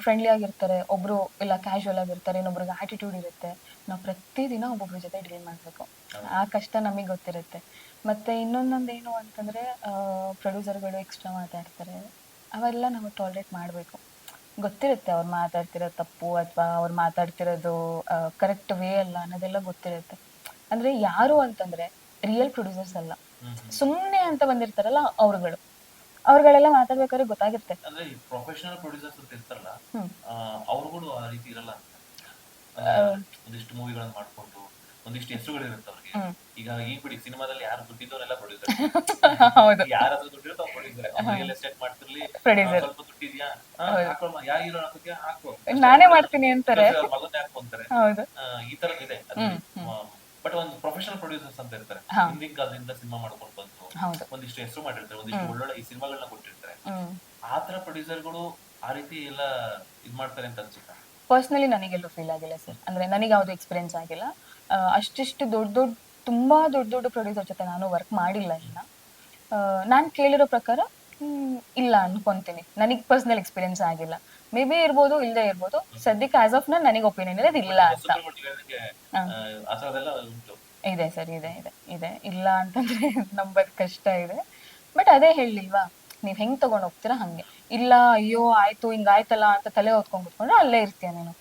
ಫ್ರೆಂಡ್ಲಿ ಆಗಿರ್ತಾರೆ ಒಬ್ಬರು ಇಲ್ಲ ಕ್ಯಾಶುವಲ್ ಆಗಿರ್ತಾರೆ, ಇನ್ನೊಬ್ರಿಗೆ ಆ್ಯಟಿಟ್ಯೂಡ್ ಇರುತ್ತೆ. ನಾವು ಪ್ರತಿದಿನ ಒಬ್ಬೊಬ್ರ ಜೊತೆ ಡೀಲ್ ಮಾಡಬೇಕು. ಆ ಕಷ್ಟ ನಮಗೆ ಗೊತ್ತಿರುತ್ತೆ. ಮತ್ತೆ ಇನ್ನೊಂದೊಂದು ಏನು ಅಂತಂದ್ರೆ ಪ್ರೊಡ್ಯೂಸರ್ಗಳು ಎಕ್ಸ್ಟ್ರಾ ಮಾತಾಡ್ತಾರೆ, ಅವೆಲ್ಲ ನಾವು ಟಾಲ್ರೇಟ್ ಮಾಡಬೇಕು. ಗೊತ್ತಿರುತ್ತೆ ಅವ್ರು ಮಾತಾಡ್ತಿರೋ ತಪ್ಪು ಅಥವಾ ಅವ್ರು ಮಾತಾಡ್ತಿರೋದು ಕರೆಕ್ಟ್ ವೇ ಅಲ್ಲ ಅನ್ನೋದೆಲ್ಲ ಗೊತ್ತಿರುತ್ತೆ. ಅಂದ್ರೆ ಯಾರು ಅಂತಂದ್ರೆ ರಿಯಲ್ ಪ್ರೊಡ್ಯೂಸರ್ಸ್ ಅಲ್ಲ. ಸುಮ್ಮನೆ ಅಂತ ಬಂದಿರ್ತಾರಲ್ಲ ಅವ್ರುಗಳು. ಅವ್ರುಗಳೆಲ್ಲ ಮಾತಾಡ್ಬೇಕಾದ್ರೆ ಗೊತ್ತಾಗಿರುತ್ತೆ. ಪ್ರೊಫೆಷನಲ್ ಪ್ರೊಡ್ಯೂಸರ್ಸ್ ಅಂತ ಇರ್ತಾರಲ್ಲ ಅವ್ರುಗಳು ಆ ರೀತಿ ಇರಲ್ಲ ಒಂದಿಷ್ಟು ಮೂವಿಗಳನ್ನ ಮಾಡ್ಕೊಂಡು ಒಂದಿಷ್ಟು ಹೆಸರುಗಳಿರುತ್ತೆ ಅವ್ರಿಗೆ ಹ್ಮ್. ಈಗ ಈಗ ಬಿಡಿ ಸಿನಿಮಾದಲ್ಲಿ ಯಾರು ದುಡ್ಡಿದ್ದವರೆಲ್ಲ ಪ್ರೊಡ್ಯೂಸರ್ ಹೌದು. ಯಾರಾದ್ರೂ ದುಡ್ಡಿರೋ ಪ್ರೊಡ್ಯೂಸರ್ ರಿಯಲ್ ಎಸ್ಟೇಟ್ ಮಾಡ್ತಿರ್ಲಿ. ಸ್ವಲ್ಪ ದುಡ್ಡಿದ್ಯಾ ಯಾ ಹೀರೋ ಹಾಕೋದ್ಯಾ ಹಾಕೋ. ನಾನೇ ಮಾಡ್ತೀನಿ ಅಂತಾರೆ. ಮಗನೇ ಹಾಕೊಂತಾರೆ ಈ ತರ ಇದೆ ಬಟ್ ಒಂದು ಪ್ರೊಫೆಷನಲ್ ಪ್ರೊಡ್ಯೂಸರ್ಸ್ ಅಂತ ಇರ್ತಾರೆ. ಹಿಂದಿನ ಕಾಲದಿಂದ ಸಿನಿಮಾ ಮಾಡ್ಕೊಂಡು ಬಂದು ಒಂದಿಷ್ಟು ಹೆಸರು ಮಾಡಿರ್ತಾರೆ. ಒಂದಿಷ್ಟು ಒಳ್ಳೊಳ್ಳೆ ಈ ಸಿನಿಮಾಗಳನ್ನ ಕೊಟ್ಟಿರ್ತಾರೆ. ಆ ತರ ಪ್ರೊಡ್ಯೂಸರ್ಗಳು ಆ ರೀತಿ ಎಲ್ಲ ಇದ್ ಮಾಡ್ತಾರೆ ಅಂತ ಅನ್ಸುತ್ತೆ? ಪರ್ಸನಲಿ ನನಗೆಲ್ಲೂ ಫೀಲ್ ಆಗಿಲ್ಲ ಸರ್. ಅಂದ್ರೆ ನನಗೆ ಯಾವುದು ಎಕ್ಸ್ಪೀರಿಯನ್ಸ್ ಆಗಿಲ್ಲ. ಅಷ್ಟಿಷ್ಟು ದೊಡ್ಡ ದೊಡ್ಡ, ತುಂಬಾ ದೊಡ್ಡ ದೊಡ್ಡ ಪ್ರೊಡ್ಯೂಸರ್ ಜೊತೆ ನಾನು ವರ್ಕ್ ಮಾಡಿಲ್ಲ ಇಲ್ಲ ನಾನು ಕೇಳಿರೋ ಪ್ರಕಾರ ಇಲ್ಲ ಅನ್ಕೊಂತೀನಿ. ನನಗೆ ಪರ್ಸ್ನಲ್ ಎಕ್ಸ್ಪೀರಿಯನ್ಸ್ ಆಗಿಲ್ಲ. ಮೇ ಬಿ ಇರ್ಬೋದು ಇಲ್ಲದೆ ಇರ್ಬೋದು. ಸದ್ಯಕ್ಕೆ ಆಸ್ ಆಫ್ ನಾನು ನನಗೆ ಒಪಿನಿಯನ್ ಇದೆ ಇಲ್ಲ ಅಂತ. ಇದೆ ಸರ್, ಇದೆ ಇದೆ ಇದೆ. ಇಲ್ಲ ಅಂತಂದ್ರೆ ನಂಬೋದು ಕಷ್ಟ ಇದೆ. ಬಟ್ ಅದೇ ಹೇಳಿಲ್ವಾ? ನೀವ್ ಹೆಂಗ್ ತಗೊಂಡ್ ಹೋಗ್ತೀರಾ ಹಂಗೆ. ಇಲ್ಲ, ಅಯ್ಯೋ, ಆಯ್ತು ಹಿಂಗಾಯ್ತಲ್ಲ ಅಂತ ತಲೆ ಹೊತ್ಕೊಂಡ್ ಕುತ್ಕೊಂಡ್ರೆ ಅಲ್ಲೇ ಇರ್ತೀಯ ನೀನು.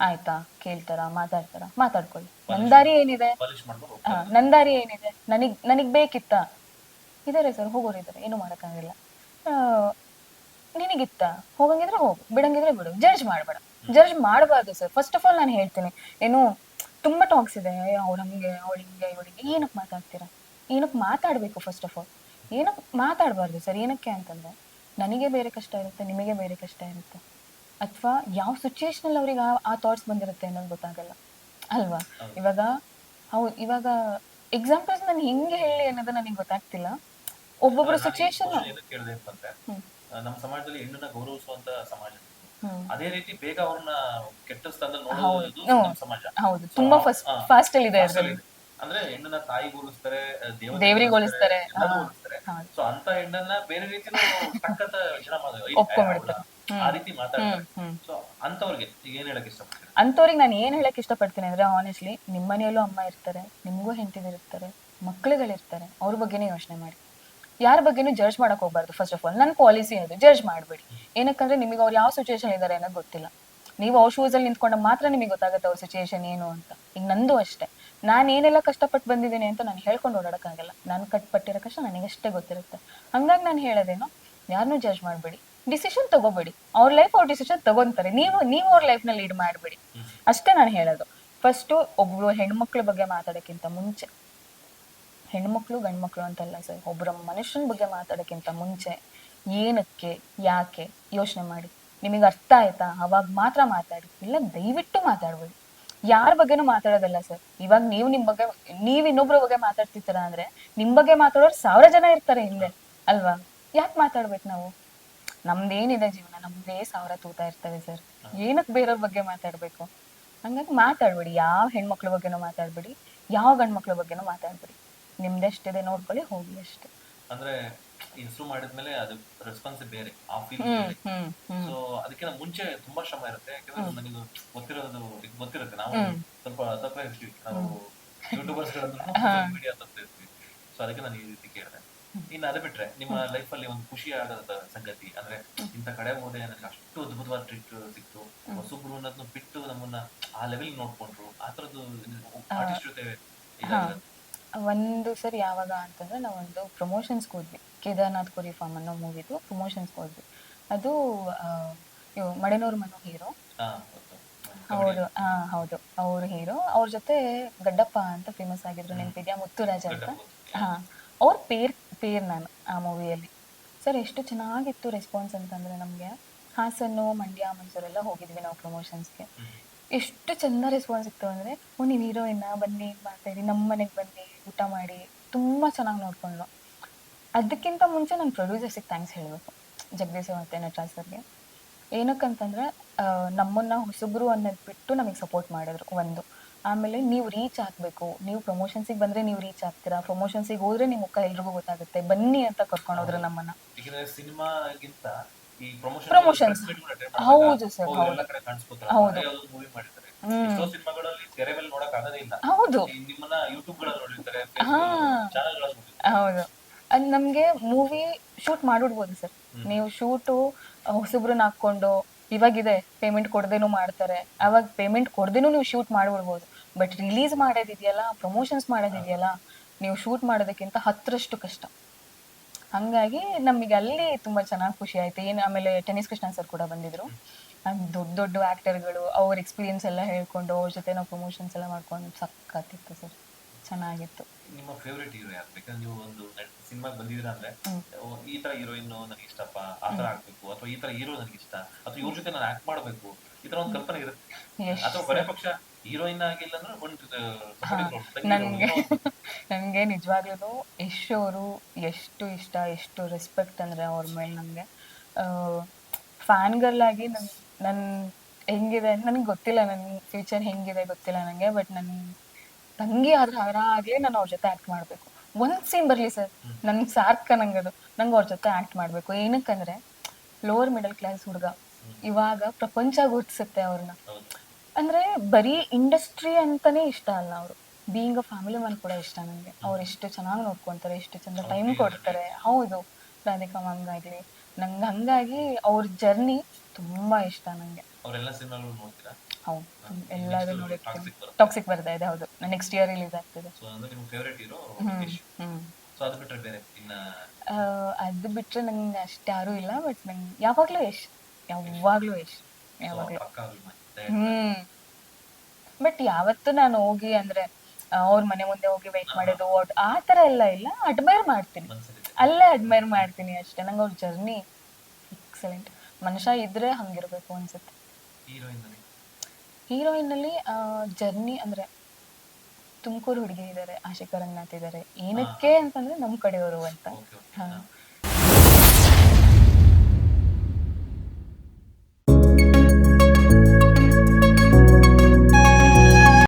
ಆಯ್ತಾ? ಕೇಳ್ತಾರ? ಮಾತಾಡ್ತಾರ? ಮಾತಾಡ್ಕೊಳ್ಳಿ. ನಂದಾರಿ ದಾರಿ ಏನಿದೆ ಹಾ ಹೋಗ್ತಾರೆ. ನನ್ ದಾರಿ ಏನಿದೆ? ನನಗ್ ನನಗ್ ಬೇಕಿತ್ತ? ಇದಾರೆ ಸರ್ ಹೋಗೋರು ಇದಾರೆ. ಏನು ಮಾಡಕ್ಕಾಗಿಲ್ಲ. ನಿನಗಿತ್ತ? ಹೋಗಂಗಿದ್ರೆ ಹೋಗು ಬಿಡಂಗಿದ್ರೆ ಬಿಡು. ಜಡ್ಜ್ ಮಾಡ್ಬೇಡ. ಜಡ್ಜ್ ಮಾಡಬಾರ್ದು ಸರ್. ಫಸ್ಟ್ ಆಫ್ ಆಲ್ ನಾನು ಹೇಳ್ತೀನಿ. ಏನು ತುಂಬಾ ಟಾಕ್ಸ್ ಇದೆ. ಅವ್ರ ಹಂಗೆ ಅವಳು ಹಿಂಗೆ ಇವಳಿಗೆ ಏನಕ್ಕೆ ಮಾತಾಡ್ತೀರಾ? ಏನಕ್ಕೆ ಮಾತಾಡಬೇಕು ಫಸ್ಟ್ ಆಫ್ ಆಲ್ ಏನಕ್ಕೆ ಮಾತಾಡಬಾರ್ದು ಸರ್? ಏನಕ್ಕೆ ಅಂತಂದ್ರೆ ನನಗೆ ಬೇರೆ ಕಷ್ಟ ಇರುತ್ತೆ ನಿಮಗೆ ಬೇರೆ ಕಷ್ಟ ಇರುತ್ತೆ. ಅಥವಾ ಯಾವ ಸಿಚುವೇಶನ್ ಅವ್ರಿಗೆ ಆ- ಥಾಟ್ಸ್ ಬಂದಿರುತ್ತೆ ಅನ್ನೋದು ಗೊತ್ತಾಗಲ್ಲ. ಅಲ್ವಾ? ಇವಾಗ ಹೌದು ಇವಾಗ ಎಕ್ಸಾಂಪಲ್ಸ್ ನಾನು ಹೆಂಗೆ ಹೇಳಿ ಅನ್ನೋದು ನನಗೆ ಗೊತ್ತಾಗ್ತಿಲ್ಲ. ಒಬ್ಬೊಬ್ಬರ ಸಿಚುವೇಶನ್ ಕೇಳಿದೆ ಅಂತಂದ್ರೆ ನಮ್ಮ ಸಮಾಜದಲ್ಲಿ ಹೆಣ್ಣನ್ನ ಗೌರವಿಸುವಂತ ಸಮಾಜ. ಅದೇ ರೀತಿ ಬೇಗ ಅವ್ರನ್ನ ಕೆಟ್ಟ ಸ್ಥಾನದಲ್ಲಿ ನೋಡೋದು ನಮ್ಮ ಸಮಾಜ. ಹೌದು. ತುಂಬಾ ಫಸ್ಟ್ ಫಾಸ್ಟ್ ಅಲ್ಲಿ ಇದೆ. ಅಂದ್ರೆ ಹೆಣ್ಣನ್ನ ತಾಯಿ ಹೋಲಿಸ್ತಾರೆ ದೇವರಿಗೆ ಹೋಲಿಸ್ತಾರೆ. ಹೌದು. ಸೊ ಅಂತ ಹೆಣ್ಣನ್ನ ಬೇರೆ ರೀತಿ ತಕ್ಕಂತ ಜನ ಮಾಡ- ಒಪ್ಕೊಂಡ್ಬಿಡ್ತಾರೆ. ಆ ರೀತಿ ಮಾತಾಡ್ತಾರೆ. ಸೊ ಅಂತವ್ರಿಗೆ ಈಗ ಏನ್ ಹೇಳಕ್ ಇಷ್ಟಪಡ್ತೀನಿ ಅಂತವ್ರಿಗೆ ನಾನು ಏನು ಹೇಳಕ್ ಇಷ್ಟಪಡ್ತೀನಿ ಅಂದ್ರೆ ಆನೆಸ್ಟ್ಲಿ ನಿಮ್ಮ ಮನೆಯಲ್ಲೂ ಅಮ್ಮ ಇರ್ತಾರೆ ನಿಮಗೂ ಹೆಂಡತಿದಿರ್ತಾರೆ ಮಕ್ಳುಗಳಿರ್ತಾರೆ ಅವ್ರ ಬಗ್ಗೆನೇ ಯೋಚನೆ ಮಾಡಿ. ಯಾರ ಬಗ್ಗೆನೂ ಜಡ್ಜ್ ಮಾಡಕ್ ಹೋಗ್ಬಾರ್ದು ಫಸ್ಟ್ ಆಫ್ ಆಲ್ ನನ್ನ ಪಾಲಿಸಿ ಅದು ಜಡ್ಜ್ ಮಾಡಬೇಡಿ. ಏನಕ್ಕಂದ್ರೆ ನಿಮಗೆ ಅವ್ರು ಯಾವ ಸಿಚುವೇಶನ್ ಇದ್ದಾರೆ ಅನ್ನೋದು ಗೊತ್ತಿಲ್ಲ. ನೀವು ಅವ್ರ ಶೂಸಲ್ಲಿ ನಿಂತ್ಕೊಂಡಾಗ ಮಾತ್ರ ನಿಮಗೆ ಗೊತ್ತಾಗುತ್ತೆ ಅವ್ರ ಸಿಚುವೇಶನ್ ಏನು ಅಂತ. ಈಗ ನಂದು ಅಷ್ಟೇ. ನಾನು ಏನೆಲ್ಲ ಕಷ್ಟಪಟ್ಟು ಬಂದಿದ್ದೀನಿ ಅಂತ ನಾನು ಹೇಳ್ಕೊಂಡು ಓಡಾಡಕ್ಕಾಗಲ್ಲ ನಾನು ಕಟ್ಪಟ್ಟಿರೋ ಕಷ್ಟ ನನಗಷ್ಟೇ ಗೊತ್ತಿರುತ್ತೆ. ಹಂಗಾಗಿ ನಾನು ಹೇಳೋದೇನೋ ಯಾರನ್ನೂ ಜಡ್ಜ್ ಮಾಡಬೇಡಿ. ಡಿಸಿಷನ್ ತಗೋಬೇಡಿ. ಅವ್ರ ಲೈಫ್ ಅವ್ರ ಡಿಸಿಷನ್ ತಗೊಂತಾರೆ. ನೀವು ನೀವು ಅವ್ರ ಲೈಫ್ನ ಲೀಡ್ ಮಾಡಬೇಡಿ. ಅಷ್ಟೇ ನಾನು ಹೇಳೋದು. ಫಸ್ಟು ಒಬ್ರು ಹೆಣ್ಮಕ್ಳ ಬಗ್ಗೆ ಮಾತಾಡೋಕ್ಕಿಂತ ಮುಂಚೆ. ಹೆಣ್ಮಕ್ಳು ಗಂಡ್ಮಕ್ಳು ಅಂತಲ್ಲ ಸರ್ ಒಬ್ಬರ ಮನುಷ್ಯನ ಬಗ್ಗೆ ಮಾತಾಡೋಕ್ಕಿಂತ ಮುಂಚೆ ಏನಕ್ಕೆ ಯಾಕೆ ಯೋಚನೆ ಮಾಡಿ. ನಿಮಗೆ ಅರ್ಥ ಆಯ್ತಾ? ಅವಾಗ ಮಾತ್ರ ಮಾತಾಡಿ. ಇಲ್ಲ ದಯವಿಟ್ಟು ಮಾತಾಡ್ಬೇಡಿ. ಯಾರ ಬಗ್ಗೆನೂ ಮಾತಾಡೋದಲ್ಲ ಸರ್ ಇವಾಗ ನೀವು ನಿಮ್ಮ ಬಗ್ಗೆ ನೀವ್ ಇನ್ನೊಬ್ರ ಬಗ್ಗೆ ಮಾತಾಡ್ತಿರ್ತೀರ ಅಂದ್ರೆ ನಿಮ್ಮ ಬಗ್ಗೆ ಮಾತಾಡೋರು ಸಾವಿರ ಜನ ಇರ್ತಾರೆ ಹಿಂದೆ ಅಲ್ವಾ? ಯಾಕೆ ಮಾತಾಡ್ಬೇಕು ನಾವು? ನಮ್ದೇನಿದೆ ಜೀವನ ನಮ್ದೇ ಸಾವಿರ ತೂತಾ ಇರ್ತವೆ ಸರ್ ಏನಕ್ಕೆ ಬೇರೆಯವ್ರ ಬಗ್ಗೆ ಮಾತಾಡ್ಬೇಕು? ಹಂಗಾಗಿ ಮಾತಾಡ್ಬೇಡಿ ಯಾವ ಹೆಣ್ಮಕ್ಳ ಬಗ್ಗೆನೂ ಮಾತಾಡ್ಬೇಡಿ ಯಾವ ಗಂಡ್ಮಕ್ಳ ಬಗ್ಗೆನೂ ಮಾತಾಡ್ಬೇಡಿ. ನಿಮ್ದೆಷ್ಟಿದೆ ನೋಡ್ಕೊಳ್ಳಿ ಹೋಗಿ ಅಷ್ಟೇ. ಅಂದ್ರೆ ಹೆಸರು ಮಾಡಿದ್ಮೇಲೆ ಅದು ರೆಸ್ಪಾನ್ಸ್ ಬೇರೆ ಆ ಫೀಲ್ ಸೊ ಅದಕ್ಕಿಂತ ಮುಂಚೆ ತುಂಬಾ ಶ್ರಮ ಇರುತ್ತೆ ಯಾಕಂದ್ರೆ ನನಗೆ ಗೊತ್ತಿರೋದು ಗೊತ್ತಿರುತ್ತೆ. ನಾವು ಸ್ವಲ್ಪ ಸರ್ಪ್ರೈಸ್ ಇರ್ತೀವಿ ನಾವು ಯೂಟ್ಯೂಬರ್ಸ್ ಮೀಡಿಯಾ ತಪ್ಪ ಇರ್ತೀವಿ ಸೊ ಅದಕ್ಕೆ ನಾನು ಈ ರೀತಿ ಕೇಳಿದೆ. ಇನ್ನು ಅದು ಬಿಟ್ರೆ ನಿಮ್ಮ ಲೈಫ್ ಅಲ್ಲಿ ಒಂದು ಖುಷಿ ಆಗದ ಸಂಗತಿ ಅಂದ್ರೆ ಇಂತ ಕಡೆ ಹೋದೆ ನನಗೆ ಅಷ್ಟು ಅದ್ಭುತವಾದ ಟ್ರಿಪ್ ಸಿಕ್ತು. ಹೊಸಬ್ರು ಅನ್ನೋದನ್ನ ಬಿಟ್ಟು ನಮ್ಮನ್ನ ಆ ಲೆವೆಲ್ ನೋಡ್ಕೊಂಡ್ರು. ಆ ತರದ್ದು ಆರ್ಟಿಸ್ಟ್ ಜೊತೆ. ಒಂದು ಸರಿ ಯಾವಾಗ ಅಂತಂದ್ರೆ ನಾವೊಂದು ಪ್ರಮೋಷನ್ಸ್ ಹೋದ್ವಿ. ಕೇದಾರ್ನಾಥ್ ಕೋರಿ ಫಾರ್ಮ್ ಅನ್ನೋ ಮೂವಿದು ಪ್ರಮೋಷನ್ಸ್ ಹೋದ್ವಿ. ಅದು ಮಡೆನೂರ್ ಮನು ಹೀರೋ. ಅವರು ಹಾ ಹೌದು. ಅವ್ರ ಹೀರೋ. ಅವ್ರ ಜೊತೆ ಗಡ್ಡಪ್ಪ ಅಂತ ಫೇಮಸ್ ಆಗಿದ್ರು ನೆನಪಿದ್ಯಾ? ಮುತ್ತುರಾಜ್ ಅಂತ. ಹಾ. ಅವ್ರ ಪೇರ್ ಪೇರ್ ನಾನು ಆ ಮೂವಿಯಲ್ಲಿ. ಸರ್ ಎಷ್ಟು ಚೆನ್ನಾಗಿತ್ತು ರೆಸ್ಪಾನ್ಸ್ ಅಂತಂದ್ರೆ ನಮಗೆ ಹಾಸನ್ನು ಮಂಡ್ಯ ಮೈಸೂರೆಲ್ಲ ಹೋಗಿದ್ವಿ ನಾವು ಪ್ರಮೋಷನ್ಸ್ಗೆ. ಎಷ್ಟು ಚೆಂದ ರೆಸ್ಪಾನ್ಸ್ ಇತ್ತು ಅಂದರೆ ಓ ನೀವು ಹೀರೋಯಿನ್ನ ಬನ್ನಿ ಮಾತಾಡಿ ನಮ್ಮ ಮನೆಗೆ ಬನ್ನಿ ಊಟ ಮಾಡಿ ತುಂಬ ಚೆನ್ನಾಗಿ ನೋಡ್ಕೊಂಡು ಅದಕ್ಕಿಂತ ಮುಂಚೆ ನಾನು ಪ್ರೊಡ್ಯೂಸರ್ಸಿಗೆ ಥ್ಯಾಂಕ್ಸ್ ಹೇಳಬೇಕು. ಜಗದೀಶ್ ಮತ್ತು ನಟರಾಜ್ ಸರ್ಗೆ. ಏನಕ್ಕಂತಂದ್ರೆ ನಮ್ಮನ್ನ ಹೊಸಬ್ರು ಅನ್ನೋದು ಬಿಟ್ಟು ನಮಗೆ ಸಪೋರ್ಟ್ ಮಾಡಿದ್ರು ಒಂದು. ಆಮೇಲೆ ನೀವು ರೀಚ್ ಆಗಬೇಕು. ನೀವು ಪ್ರಮೋಷನ್ಸಿಗೆ ಬಂದರೆ ನೀವು ರೀಚ್ ಆಗ್ತೀರಾ? ಪ್ರಮೋಷನ್ಸಿಗೆ ಹೋದ್ರೆ ನಿಮ್ಮ ಮುಖ ಎಲ್ರಿಗೂ ಗೊತ್ತಾಗುತ್ತೆ. ಬನ್ನಿ ಅಂತ ಕರ್ಕೊಂಡು ಹೋದ್ರೆ ನಮ್ಮನ್ನ. ಯಾಕಂದ್ರೆ ಸಿನಿಮಾಗಿಂತ ಈ ಪ್ರಮೋಷನ್ Promotions. ಹೌದು ಸರ್ ಹೌದು. ಹೌದು. ಹೌದು. ಹೌದು. ಅದು ಅಲ್ಲಿ ನಮಗೆ ಮೂವಿ ಶೂಟ್ ಮಾಡಿಡ್ಬೋದು ಸರ್ ನೀವು ಶೂಟು ಹೊಸಬ್ರನ್ನ ಹಾಕ್ಕೊಂಡು ಇವಾಗಿದೆ ಪೇಮೆಂಟ್ ಕೊಡ್ದೇನು ಮಾಡ್ತಾರೆ. ಅವಾಗ ಪೇಮೆಂಟ್ ಕೊಡ್ದೇನು ನೀವು ಶೂಟ್ ಮಾಡ್ಬಿಡ್ಬೋದು. ಬಟ್ ರಿಲೀಸ್ ಮಾಡೋದಿದೆಯಲ್ಲ ಪ್ರಮೋಷನ್ಸ್ ಮಾಡೋದಿದೆಯಲ್ಲ ನೀವು ಶೂಟ್ ಮಾಡೋದಕ್ಕಿಂತ ಹತ್ತರಷ್ಟು ಕಷ್ಟ. ಹಂಗಾಗಿ ನಮಗೆ ಅಲ್ಲಿ ತುಂಬಾ ಚೆನ್ನಾಗಿ ಖುಷಿ ಆಯ್ತು. ಏನು ಆಮೇಲೆ ಟೆನಿಸ್ ಕೃಷ್ಣ ಸರ್ ಕೂಡ ಬಂದಿದ್ರು. ದೊಡ್ಡ ದೊಡ್ಡ ಆಕ್ಟರ್ಗಳು ಅವ್ರ ಎಕ್ಸ್ಪೀರಿಯನ್ಸ್ ಎಲ್ಲ ಹೇಳ್ಕೊಂಡು ಅವ್ರ ಜೊತೆ ನಾವು ಪ್ರಮೋಷನ್ಸ್ ಎಲ್ಲ ಮಾಡ್ಕೊಂಡು ಸಕ್ಕತ್ತಿತ್ತು ಸರ್ ಚೆನ್ನಾಗಿತ್ತು. ನಿಮ್ಮ ಫೇವ್ರೆಟ್ ಹೀರೋ ಯಾರು? ಬೇಕಂದ್ರೆ ನೀವು ಒಂದು ಸಿನಿಮಾಗೆ ಬಂದಿದ್ರ ಅಂದ್ರೆ ಈ ತರ ಹೀರೋಯಿನ್ ನನಗೆ ಇಷ್ಟಪ್ಪ ಆ ತರ ಆಗ್ಬೇಕು ಅಥವಾ ಈ ತರ ಹೀರೋ ನನಗೆ ಇಷ್ಟ ಅಥವಾ ಇವ್ರ ಜೊತೆ ನಾನು ಆಕ್ಟ್ ಮಾಡಬೇಕು ಈ ತರ ಒಂದು ಕಲ್ಪನೆ ಇರುತ್ತೆ. ಅಥವಾ ಕೊನೆ ಪಕ್ಷ ಹೀರೋಯಿನ್ ಆಗಿಲ್ಲ ಅಂದ್ರೆ ನನ್ಗೆ ನನ್ಗೆ ನಿಜವಾಗ್ಲೂ ಯಶ್ ಅವರು ಎಷ್ಟು ಇಷ್ಟ ಎಷ್ಟು ರೆಸ್ಪೆಕ್ಟ್ ಅಂದ್ರೆ ಅವ್ರ ಮೇಲೆ ನನಗೆ ಫ್ಯಾನ್ ಗರ್ಲ್ ಆಗಿ ನನ್ ನನ್ ಹೆಂಗಿದೆ ನನಗೆ ಗೊತ್ತಿಲ್ಲ ನನ್ ಫ್ಯೂಚರ್ ಹೆಂಗಿದೆ ಗೊತ್ತಿಲ್ಲ ನನಗೆ ಬಟ್ ನನ್ ತಂಗಿ ಆದ್ರೆ ಅವರ ಆಗಲಿ ನಾನು ಅವ್ರ ಜೊತೆ ಆಕ್ಟ್ ಮಾಡಬೇಕು. ಒಂದು ಸೀನ್ ಬರಲಿ ಸರ್ ನನ್ ಸಾರ್ಕ ಅದು ನಂಗೆ ಅವ್ರ ಜೊತೆ ಆಕ್ಟ್ ಮಾಡಬೇಕು. ಏನಕ್ಕಂದ್ರೆ ಲೋವರ್ ಮಿಡಲ್ ಕ್ಲಾಸ್ ಹುಡುಗ ಇವಾಗ ಪ್ರಪಂಚ ಗುರ್ತಿಸುತ್ತೆ ಅವ್ರನ್ನ. ಅಂದ್ರೆ ಬರೀ ಇಂಡಸ್ಟ್ರಿ ಅಂತಾನೆ ಇಷ್ಟ ಅಲ್ಲ ಅವರು. ಬೀಯಿಂಗ್ ಅ ಫ್ಯಾಮಿಲಿ ಮ್ಯಾನ್ ಕೂಡ ಇಷ್ಟ ನನಗೆ ಅವ್ರು ಎಷ್ಟು ಚೆನ್ನಾಗಿ ನೋಡ್ಕೊಂತಾರೆ ಎಷ್ಟು ಚಂದ ಟೈಮ್ ಕೊಡ್ತಾರೆ. ಹೌದು ರಾಧಿಕಾ ಆಗಲಿ. ನಂಗೆ ಹಂಗಾಗಿ ಅವ್ರ ಜರ್ನಿ ತುಂಬಾ ಇಷ್ಟ ನನಗೆ ಹೌದು ಎಲ್ಲದೂ ಬರುತ್ತೆ. ಟಾಕ್ಸಿಕ್ ಬರ್ತಾ ಇದೆ ಹೌದು. ನೆಕ್ಸ್ಟ್ ಇಯರ್ ರಿಲೀಸ್ ಆಗ್ತಿದೆ. ಅದು ಬಿಟ್ರೆ ನಂಗೆ ಅಷ್ಟು ಯಾರೂ ಇಲ್ಲ ಬಟ್ ನಂಗೆ ಯಾವಾಗಲೂ ಯಶ್. ಯಾವಾಗಲೂ ಯಶ್. ಯಾವಾಗಲೂ. ಹ್ಮ್. ಬಟ್ ಯಾವತ್ತು ನಾನು ಹೋಗಿ ಅಂದ್ರೆ ಅವ್ರ ಮನೆ ಮುಂದೆ ಹೋಗಿ ವೆಯ್ಟ್ ಮಾಡೋದು ಅವ್ರ್- ಆ ತರ ಎಲ್ಲ ಇಲ್ಲ. ಅಡ್ಮೈರ್ ಮಾಡ್ತೀನಿ. ಮನ್ಸಲ್ಲಿದೆ. ಅಲ್ಲೇ ಅಡ್ಮೈರ್ ಮಾಡ್ತೀನಿ ಅಷ್ಟೇ. ನಂಗೆ ಅವ್ರ ಜರ್ನಿ ಎಕ್ಸಲೆಂಟ್ ಮನುಷ್ಯ ಇದ್ರೆ ಹಂಗಿರ್ಬೇಕು ಅನ್ಸುತ್ತೆ. ಹೀರೋಯಿನ್ ಅಲ್ಲಿ? ಜರ್ನಿ ಅಂದ್ರೆ ತುಮಕೂರು ಹುಡುಗಿ ಇದ್ದಾರೆ ಆಶಿಕಾ ರಂಗನಾಥ್ ಇದ್ದಾರೆ. ಏನಕ್ಕೆ ಅಂತಂದ್ರೆ ನಮ್ ಕಡೆಯವರು ಅಂತ. ಓಕೆ ಓಕೆ ಹಾ.